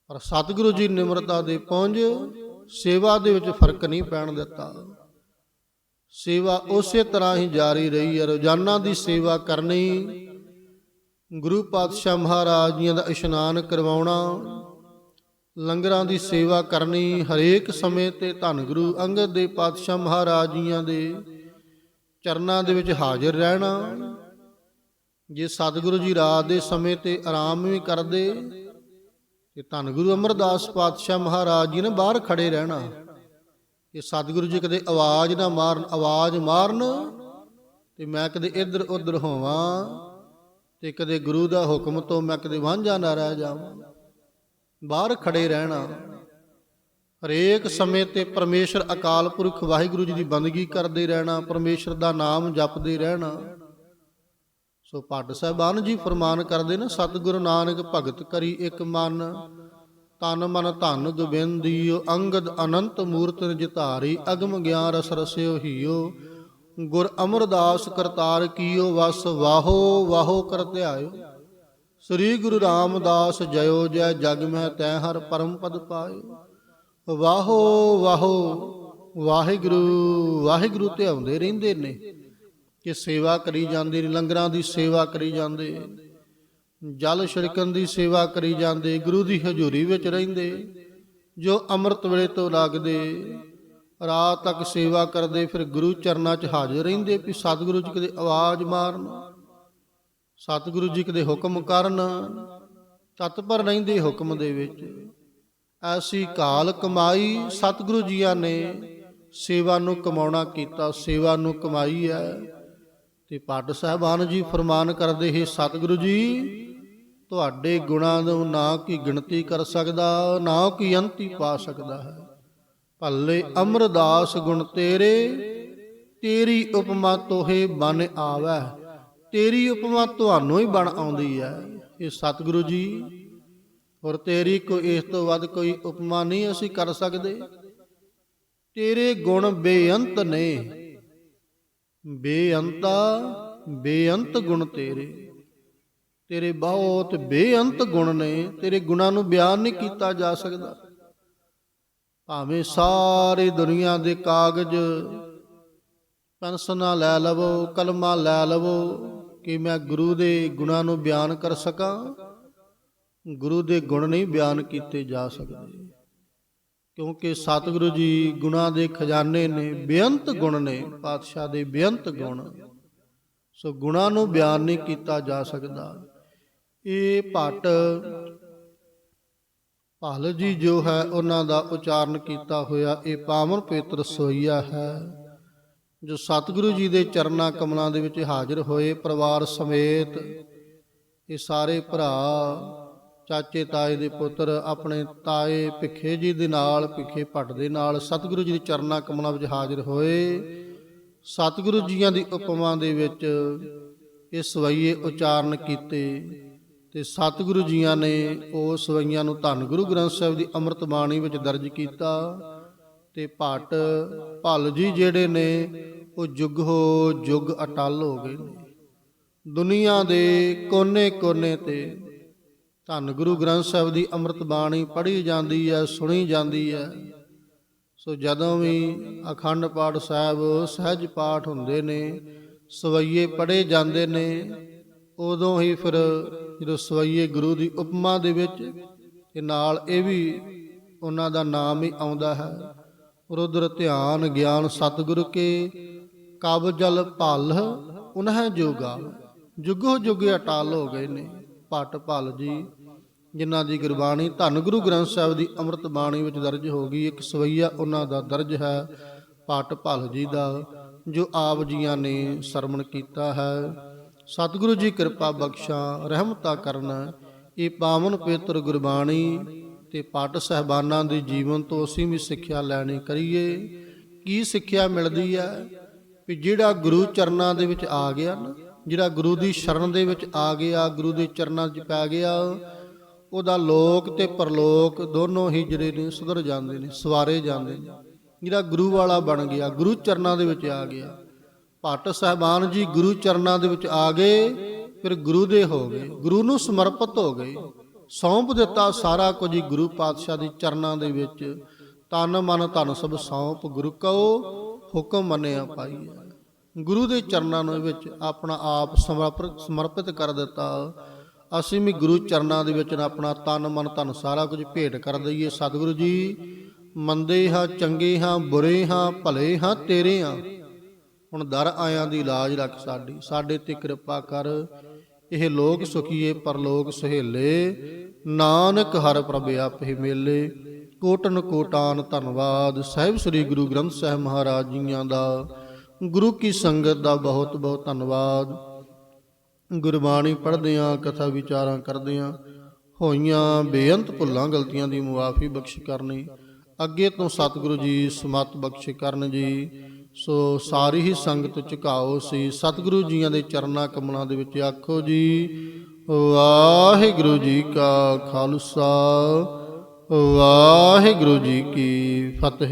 ਪਰ ਸਤਿਗੁਰੂ ਜੀ ਨਿਮਰਤਾ ਦੇ ਪਹੁੰਚ, ਸੇਵਾ ਦੇ ਵਿੱਚ ਫ਼ਰਕ ਨਹੀਂ ਪੈਣ ਦਿੱਤਾ। ਸੇਵਾ ਉਸੇ ਤਰ੍ਹਾਂ ਹੀ ਜਾਰੀ ਰਹੀ ਹੈ, ਰੋਜ਼ਾਨਾ ਦੀ ਸੇਵਾ ਕਰਨੀ। ਗੁਰੂ ਪਾਤਸ਼ਾਹ ਮਹਾਰਾਜ ਜੀਆਂ ਦਾ ਇਸ਼ਨਾਨ ਕਰਵਾਉਣਾ ਲੰਗਰਾਂ ਦੀ ਸੇਵਾ ਕਰਨੀ ਹਰੇਕ ਸਮੇਂ ਤੇ ਧੰਨ ਗੁਰੂ ਅੰਗਦ ਦੇ ਪਾਤਸ਼ਾਹ ਮਹਾਰਾਜ ਜੀਆਂ ਦੇ ਚਰਨਾਂ ਦੇ ਵਿੱਚ ਹਾਜ਼ਰ ਰਹਿਣਾ, ਜੇ ਸਤਿਗੁਰੂ ਜੀ ਰਾਤ ਦੇ ਸਮੇਂ ਤੇ ਆਰਾਮ ਵੀ ਕਰਦੇ, ਤੇ ਧੰਨ ਗੁਰੂ ਅਮਰਦਾਸ ਪਾਤਸ਼ਾਹ ਮਹਾਰਾਜ ਜੀ ਨੇ ਬਾਹਰ ਖੜੇ ਰਹਿਣਾ। ਕਿ ਸਤਿਗੁਰੂ ਜੀ ਕਦੇ ਆਵਾਜ਼ ਨਾ ਮਾਰਨ, ਆਵਾਜ਼ ਮਾਰਨ, ਤੇ ਮੈਂ ਕਦੇ ਇੱਧਰ ਉੱਧਰ ਹੋਵਾਂ, ਤੇ ਕਦੇ ਗੁਰੂ ਦਾ ਹੁਕਮ ਤੋਂ ਮੈਂ ਕਦੇ ਵਾਂਝਾ ਨਾ ਰਹਿ ਜਾਵਾਂ। ਬਾਹਰ ਖੜੇ ਰਹਿਣਾ। ਹਰੇਕ ਸਮੇਂ ਤੇ ਪਰਮੇਸ਼ਰ ਅਕਾਲ ਪੁਰਖ ਵਾਹਿਗੁਰੂ ਜੀ ਦੀ ਬੰਦਗੀ ਕਰਦੇ ਰਹਿਣਾ, ਪਰਮੇਸ਼ਰ ਦਾ ਨਾਮ ਜਪਦੇ ਰਹਿਣਾ। ਸੋ ਪੱਟ ਸਾਹਿਬਾਨ ਜੀ ਫਰਮਾਨ ਕਰਦੇ ਨੇ, ਸਤਿਗੁਰੂ ਨਾਨਕ ਭਗਤ ਕਰੀ ਇੱਕ ਮਨ ਤਨ ਮਨ ਧਨ ਗੋਬਿੰਦੀਓ, ਅੰਗਦ ਅਨੰਤ ਮੂਰਤ ਜਿਤਾਰੀ ਅਗਮ ਗਿਆਨ ਰਸ ਰਸਿਓ ਹੀਓ। ਗੁਰ ਅਮਰਦਾਸ ਕਰਤਾਰ ਕੀਓ, ਵਸ ਵਾਹੋ ਵਾਹੋ ਕਰ ਧਿਆਇਓ ਸ੍ਰੀ ਗੁਰੂ ਰਾਮਦਾਸ ਜਯੋ ਜੈ ਜਗ ਮੈਂ ਤੈ ਹਰ ਪਰਮ ਪਦ ਪਾਇਓ ਵਾਹੋ ਵਾਹੋ, ਵਾਹਿਗੁਰੂ ਵਾਹਿਗੁਰੂ ਤੇ ਆਉਂਦੇ ਰਹਿੰਦੇ ਨੇ। ਕਿ ਸੇਵਾ ਕਰੀ ਜਾਂਦੇ ਨੇ, ਲੰਗਰਾਂ ਦੀ ਸੇਵਾ ਕਰੀ ਜਾਂਦੇ। ਜਲ ਛਿੜਕਣ ਦੀ ਸੇਵਾ ਕਰੀ ਜਾਂਦੇ, ਗੁਰੂ ਦੀ ਹਜ਼ੂਰੀ ਵਿੱਚ ਰਹਿੰਦੇ। ਜੋ ਅੰਮ੍ਰਿਤ ਵੇਲੇ ਤੋਂ ਲੱਗਦੇ, ਰਾਤ ਤੱਕ ਸੇਵਾ ਕਰਦੇ, ਫਿਰ ਗੁਰੂ ਚਰਨਾਂ 'ਚ ਹਾਜ਼ਰ ਰਹਿੰਦੇ, ਵੀ ਸਤਿਗੁਰੂ 'ਚ ਕਦੇ ਆਵਾਜ਼ ਮਾਰਨ। ਸਤਿਗੁਰੂ ਜੀ ਕਦੇ ਹੁਕਮ ਕਰਨ ਤਤਪਰ ਰਹਿੰਦੇ ਹੁਕਮ ਦੇ ਵਿੱਚ। ਐਸੀ ਕਾਲ ਕਮਾਈ ਸਤਿਗੁਰੂ ਜੀਆਂ ਨੇ, ਸੇਵਾ ਨੂੰ ਕਮਾਉਣਾ ਕੀਤਾ, ਸੇਵਾ ਨੂੰ ਕਮਾਈ ਹੈ। ਤੇ ਪੱਟ ਸਾਹਿਬਾਨ ਜੀ ਫਰਮਾਨ ਕਰਦੇ ਹੀ ਸਤਿਗੁਰੂ ਜੀ, ਤੁਹਾਡੇ ਗੁਣਾਂ ਨੂੰ ਨਾ ਕੀ ਗਿਣਤੀ ਕਰ ਸਕਦਾ, ਨਾ ਕੀ ਅੰਤੀ ਪਾ ਸਕਦਾ ਹੈ। ਭੱਲੇ ਅਮਰਦਾਸ ਗੁਣ ਤੇਰੇ, ਤੇਰੀ ਉਪਮਾ ਤੋਹੇ ਬਨ ਆਵੈ। ਤੇਰੀ ਉਪਮਾ ਤੁਹਾਨੂੰ ਹੀ ਬਣ ਆਉਂਦੀ ਹੈ। ਇਹ ਸਤਿਗੁਰੂ ਜੀ, ਔਰ ਤੇਰੀ ਕੋਈ ਇਸ ਤੋਂ ਵੱਧ ਕੋਈ ਉਪਮਾ ਨਹੀਂ ਅਸੀਂ ਕਰ ਸਕਦੇ। ਤੇਰੇ ਗੁਣ ਬੇਅੰਤ ਨੇ। ਬੇਅੰਤਾ, ਬੇਅੰਤ ਗੁਣ ਤੇਰੇ। ਤੇਰੇ ਬਹੁਤ ਬੇਅੰਤ ਗੁਣ ਨੇ। ਤੇਰੇ ਗੁਣਾਂ ਨੂੰ ਬਿਆਨ ਨਹੀਂ ਕੀਤਾ ਜਾ ਸਕਦਾ। ਭਾਵੇਂ ਸਾਰੀ ਦੁਨੀਆ ਦੇ ਕਾਗਜ਼ ਪੈਨਸਨਾਂ ਲੈ ਲਵੋ, ਕਲਮਾਂ ਲੈ ਲਵੋ ਕਿ ਮੈਂ ਗੁਰੂ ਦੇ ਗੁਣਾਂ ਨੂੰ ਬਿਆਨ ਕਰ ਸਕਾਂ। ਗੁਰੂ ਦੇ ਗੁਣ ਨਹੀਂ ਬਿਆਨ ਕੀਤੇ ਜਾ ਸਕਦੇ। ਕਿਉਂਕਿ ਸਤਿਗੁਰੂ ਜੀ ਗੁਣਾਂ ਦੇ ਖਜ਼ਾਨੇ ਨੇ, ਬੇਅੰਤ ਗੁਣ ਨੇ, ਪਾਤਸ਼ਾਹ ਦੇ ਬੇਅੰਤ ਗੁਣ। ਸੋ ਗੁਣਾਂ ਨੂੰ ਬਿਆਨ ਨਹੀਂ ਕੀਤਾ ਜਾ ਸਕਦਾ। ਇਹ ਭੱਟ ਭਲ ਜੀ ਜੋ ਹੈ, ਉਹਨਾਂ ਦਾ ਉਚਾਰਨ ਕੀਤਾ ਹੋਇਆ, ਇਹ ਪਾਵਨ ਪਵਿੱਤਰ ਸੋਈਆ ਹੈ। ਜੋ ਸਤਿਗੁਰੂ ਜੀ ਦੇ ਚਰਨਾਂ ਕਮਲਾਂ ਦੇ ਵਿੱਚ ਹਾਜ਼ਰ ਹੋਏ ਪਰਿਵਾਰ ਸਮੇਤ ਇਹ ਸਾਰੇ ਭਰਾ, ਚਾਚੇ, ਤਾਏ ਦੇ ਪੁੱਤਰ, ਆਪਣੇ ਤਾਏ ਭਿੱਖੇ ਜੀ ਦੇ ਨਾਲ, ਭਿੱਖੇ ਭੱਟ ਦੇ ਨਾਲ ਸਤਿਗੁਰੂ ਜੀ ਦੇ ਚਰਨਾਂ ਕਮਲਾਂ ਵਿੱਚ ਹਾਜ਼ਰ ਹੋਏ। ਸਤਿਗੁਰੂ ਜੀਆਂ ਦੀ ਉਪਮਾ ਦੇ ਵਿੱਚ ਇਹ ਸਵਈਏ ਉਚਾਰਨ ਕੀਤੇ ਤੇ ਸਤਿਗੁਰੂ ਜੀਆਂ ਨੇ ਉਹ ਸਵਈਆਂ ਨੂੰ ਧੰਨ ਗੁਰੂ ਗ੍ਰੰਥ ਸਾਹਿਬ ਦੀ ਅੰਮ੍ਰਿਤ ਬਾਣੀ ਵਿੱਚ ਦਰਜ ਕੀਤਾ ਤੇ ਭੱਟ, ਭੱਲ ਜੀ ਜਿਹੜੇ ਨੇ ਉਹ ਜੁਗ ਹੋ ਜੁਗ ਅਟਲ ਹੋ ਗਏ। ਨੇ ਦੁਨੀਆ ਦੇ ਕੋਨੇ-ਕੋਨੇ ਤੇ ਧੰਨ ਗੁਰੂ ਗ੍ਰੰਥ ਸਾਹਿਬ ਦੀ ਅੰਮ੍ਰਿਤ ਬਾਣੀ ਪੜ੍ਹੀ ਜਾਂਦੀ ਹੈ, ਸੁਣੀ ਜਾਂਦੀ ਹੈ। ਸੋ ਜਦੋਂ ਵੀ ਅਖੰਡ ਪਾਠ ਸਾਹਿਬ ਸਹਿਜ ਪਾਠ ਹੁੰਦੇ ਨੇ, ਸਵਈਏ ਪੜ੍ਹੇ ਜਾਂਦੇ ਨੇ, ਉਦੋਂ ਹੀ ਫਿਰ ਜਦੋਂ ਸਵਈਏ ਗੁਰੂ ਦੀ ਉਪਮਾ ਦੇ ਵਿੱਚ ਤੇ ਨਾਲ ਇਹ ਵੀ ਉਹਨਾਂ ਦਾ ਨਾਮ ਹੀ ਆਉਂਦਾ ਹੈ, ਰੁਦਰ ਧਿਆਨ ਗਿਆਨ ਸਤਿਗੁਰ ਕੇ ਕਬ ਜਲ ਭਲ ਉਨਹ ਜੋਗਾ। ਜੁਗੋ ਜੁਗ ਅਟਲ ਹੋ ਗਏ ਨੇ, ਪਟ ਭਲ ਜੀ। ਜਿਨ੍ਹਾਂ ਦੀ ਗੁਰਬਾਣੀ ਧੰਨ ਗੁਰੂ ਗ੍ਰੰਥ ਸਾਹਿਬ ਦੀ ਅੰਮ੍ਰਿਤ ਬਾਣੀ ਵਿੱਚ ਦਰਜ ਹੋ ਗਈ, ਇੱਕ ਸਵਈਆ ਉਹਨਾਂ ਦਾ ਦਰਜ ਹੈ, ਪਟ ਭਲ ਜੀ ਦਾ, ਜੋ ਆਪ ਜੀਆਂ ਨੇ ਸਰਵਣ ਕੀਤਾ ਹੈ। ਸਤਿਗੁਰੂ ਜੀ ਕਿਰਪਾ ਬਖਸ਼ਾਂ, ਰਹਿਮਤਾ ਕਰਨ। ਇਹ ਪਾਵਨ ਪਵਿੱਤਰ ਗੁਰਬਾਣੀ ਤੇ ਪਾਠ ਸਹਿਬਾਨਾਂ ਦੇ ਜੀਵਨ ਤੋਂ ਅਸੀਂ ਵੀ ਸਿੱਖਿਆ ਲੈਣੀ ਕਰੀਏ। ਕੀ ਸਿੱਖਿਆ ਮਿਲਦੀ ਹੈ? ਵੀ ਜਿਹੜਾ ਗੁਰੂ ਚਰਨਾਂ ਦੇ ਵਿੱਚ ਆ ਗਿਆ ਨਾ ਜਿਹੜਾ ਗੁਰੂ ਦੀ ਸ਼ਰਨ ਦੇ ਵਿੱਚ ਆ ਗਿਆ, ਗੁਰੂ ਦੇ ਚਰਨਾਂ 'ਚ ਪੈ ਗਿਆ, ਉਹਦਾ ਲੋਕ ਤੇ ਪਰਲੋਕ ਦੋਨੋਂ ਹੀ ਜਿਹੜੇ ਨੇ ਸੁਧਰ ਜਾਂਦੇ ਨੇ, ਸਵਾਰੇ ਜਾਂਦੇ ਨੇ। ਜਿਹੜਾ ਗੁਰੂ ਵਾਲਾ ਬਣ ਗਿਆ, ਗੁਰੂ ਚਰਨਾਂ ਦੇ ਵਿੱਚ ਆ ਗਿਆ। ਭੱਟ ਸਾਹਿਬਾਨ ਜੀ ਗੁਰੂ ਚਰਨਾਂ ਦੇ ਵਿੱਚ ਆ ਗਏ, ਫਿਰ ਗੁਰੂ ਦੇ ਹੋ ਗਏ, ਗੁਰੂ ਨੂੰ ਸਮਰਪਿਤ ਹੋ ਗਏ। ਸੌਂਪ ਦਿੱਤਾ ਸਾਰਾ ਕੁਝ ਹੀ ਗੁਰੂ ਪਾਤਸ਼ਾਹ ਦੀ ਚਰਨਾਂ ਦੇ ਵਿੱਚ। ਤਨ ਮਨ ਧਨ ਸਭ ਸੌਂਪ, ਗੁਰੂ ਕਉ ਹੁਕਮ ਮੰਨਿਆ ਪਾਈਐ ਗੁਰੂ ਦੇ ਚਰਨਾਂ ਨੂੰ ਵਿੱਚ ਆਪਣਾ ਆਪ ਸਮਰਪਿਤ ਸਮਰਪਿਤ ਕਰ ਦਿੱਤਾ। ਅਸੀਂ ਵੀ ਗੁਰੂ ਚਰਨਾਂ ਦੇ ਵਿੱਚ ਆਪਣਾ ਤਨ, ਮਨ, ਧਨ ਸਾਰਾ ਕੁਝ ਭੇਟ ਕਰ ਦਈਏ। ਸਤਿਗੁਰੂ ਜੀ, ਮੰਦੇ ਹਾਂ, ਚੰਗੇ ਹਾਂ, ਬੁਰੇ ਹਾਂ, ਭਲੇ ਹਾਂ, ਤੇਰੇ ਹਾਂ। ਹੁਣ ਦਰ ਆਇਆਂ ਦੀ ਲਾਜ ਰੱਖ ਸਾਡੀ। ਸਾਡੇ ਤੇ ਕਿਰਪਾ ਕਰ। ਇਹ ਲੋਕ ਸੁਖੀਏ, ਪਰਲੋਕ ਸੁਹੇਲੇ। ਨਾਨਕ ਹਰ ਪ੍ਰਭ ਆਪੇ ਮੇਲੇ। ਕੋਟਨ ਕੋਟਾਨ ਧੰਨਵਾਦ। ਸਾਹਿਬ ਸ੍ਰੀ ਗੁਰੂ ਗ੍ਰੰਥ ਸਾਹਿਬ ਮਹਾਰਾਜ ਜੀਆਂ ਦਾ, ਗੁਰੂ ਕੀ ਸੰਗਤ ਦਾ ਬਹੁਤ ਬਹੁਤ ਧੰਨਵਾਦ। ਗੁਰਬਾਣੀ ਪੜ੍ਹਦਿਆਂ, ਕਥਾ ਵਿਚਾਰਾਂ ਕਰਦਿਆਂ, ਹੋਈਆਂ ਬੇਅੰਤ ਭੁੱਲਾਂ, ਗਲਤੀਆਂ ਦੀ ਮੁਆਫੀ ਬਖਸ਼ ਕਰਨੀ, ਅੱਗੇ ਤੋਂ ਸਤਿਗੁਰੂ ਜੀ ਸਮਤ ਬਖਸ਼ ਕਰਨ ਜੀ। ਸੋ ਸਾਰੀ ਹੀ ਸੰਗਤ ਝੁਕਾਓ ਸੀ, ਸਤਿਗੁਰੂ ਜੀਆਂ ਦੇ ਚਰਨਾਂ ਕਮਲਾਂ ਦੇ ਵਿੱਚ ਆਖੋ ਜੀ, ਵਾਹਿਗੁਰੂ ਜੀ ਕਾ ਖਾਲਸਾ। ਵਾਹਿਗੁਰੂ ਜੀ ਕੀ ਫਤਿਹ।